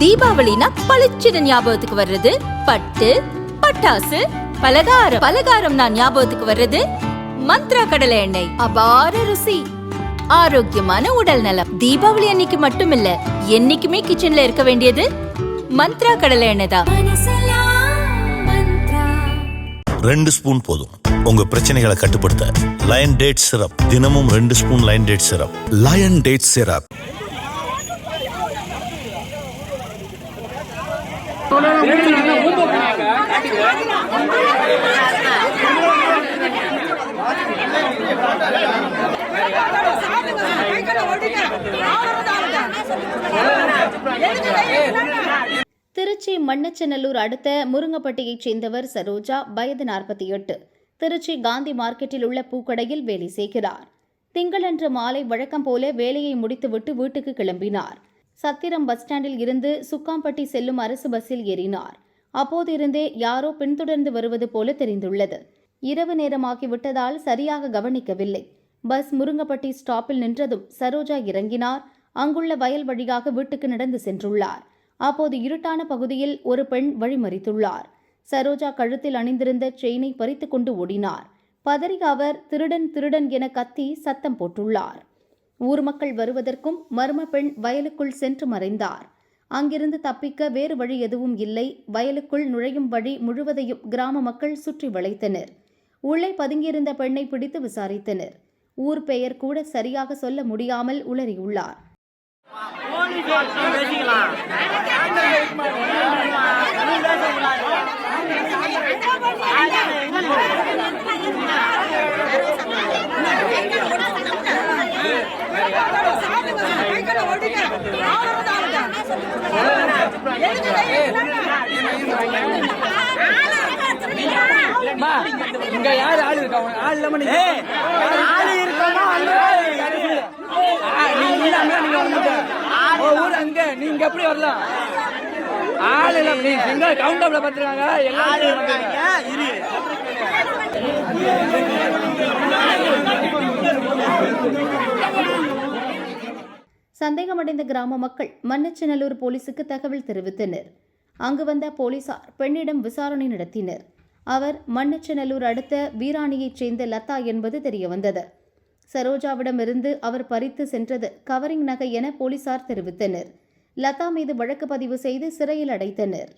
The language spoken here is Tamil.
தீபாவளினா பளிச்சுன்னு ஞாபகத்துக்கு வர்றது. பட்டு பட்டாசு பலகாரம். பலகாரம் நான் ஞாபகத்துக்கு வர்றது. மந்த்ரா கடலை எண்ணெய். அபார ருசி. ஆரோக்கியமான உடல் நலம். தீபாவளி அன்னைக்கு மட்டும் இல்ல என்னைக்குமே கிச்சன்ல இருக்க வேண்டியது மந்த்ரா கடலை எண்ணெய் தான். ரெண்டு ஸ்பூன் போதும். உங்க பிரச்சனைகளை கட்டுப்படுத்த லயன் டேட் சிரப் தினமும் ரெண்டு spoon lion date syrup lion date syrup Trichy Mannachanallur அடுத்த முருங்கப்பட்டியைச் சேர்ந்தவர் சரோஜா வயது நாற்பத்தி எட்டு. திருச்சி காந்தி மார்க்கெட்டில் உள்ள பூக்கடையில் வேலை செய்கிறார். திங்களன்று மாலை வழக்கம் போல வேலையை முடித்துவிட்டு வீட்டுக்கு கிளம்பினார். சத்திரம் பஸ் ஸ்டாண்டில் இருந்து சுக்காம்பட்டி செல்லும் அரசு பஸ்ஸில் ஏறினார். அப்போதிருந்தே யாரோ பின்தொடர்ந்து வருவது போல தெரிந்துள்ளது. இரவு நேரமாகிவிட்டதால் சரியாக கவனிக்கவில்லை. பஸ் முருங்கப்பட்டி ஸ்டாப்பில் நின்றதும் சரோஜா இறங்கினார். அங்குள்ள வயல் வழியாக வீட்டுக்கு நடந்து சென்றுள்ளார். அப்போது இருட்டான பகுதியில் ஒரு பெண் வழிமறித்துள்ளார். சரோஜா கழுத்தில் அணிந்திருந்த செயினை பறித்துக்கொண்டு ஓடினார். பதறி அவர் திருடன் திருடன் என கத்தி சத்தம் போட்டுள்ளார். ஊர் மக்கள் வருவதற்கும் மர்ம பெண் வயலுக்குள் சென்று மறைந்தார். அங்கிருந்து தப்பிக்க வேறு வழி எதுவும் இல்லை. வயலுக்குள் நுழையும் வழி முழுவதையும் கிராம மக்கள் சுற்றி வளைத்தனர். உள்ளே பதுங்கியிருந்த பெண்ணை பிடித்து விசாரித்தனர். ஊர் பெயர் கூட சரியாக சொல்ல முடியாமல் உளறியுள்ளார். இங்க யாரு ஆள் இருக்கா ஆள் இல்லாம நீங்க ஆள் இருக்கமா நீங்க இல்லாம நீங்க வர மாட்டேன் உன் ஊர் அங்க நீங்க எப்படி வரலாம் ஆள் இல்ல நீ எங்க கவுண்டப்ல பாத்துருக்காங்க எல்லாரும் சந்தேகமடைந்த கிராம மக்கள் மன்னச்சநல்லூர் போலீசுக்கு தகவல் தெரிவித்தனர். அங்கு வந்த போலீசார் பெண்ணிடம் விசாரணை நடத்தினர். அவர் மன்னச்சநல்லூர் அடுத்த வீராணியைச் சேர்ந்த லதா என்பது தெரியவந்தது. சரோஜாவிடமிருந்து அவர் பறித்து சென்றது கவரிங் நகை என போலீசார் தெரிவித்தனர். லதா மீது வழக்கு பதிவு செய்து சிறையில் அடைத்தனர்.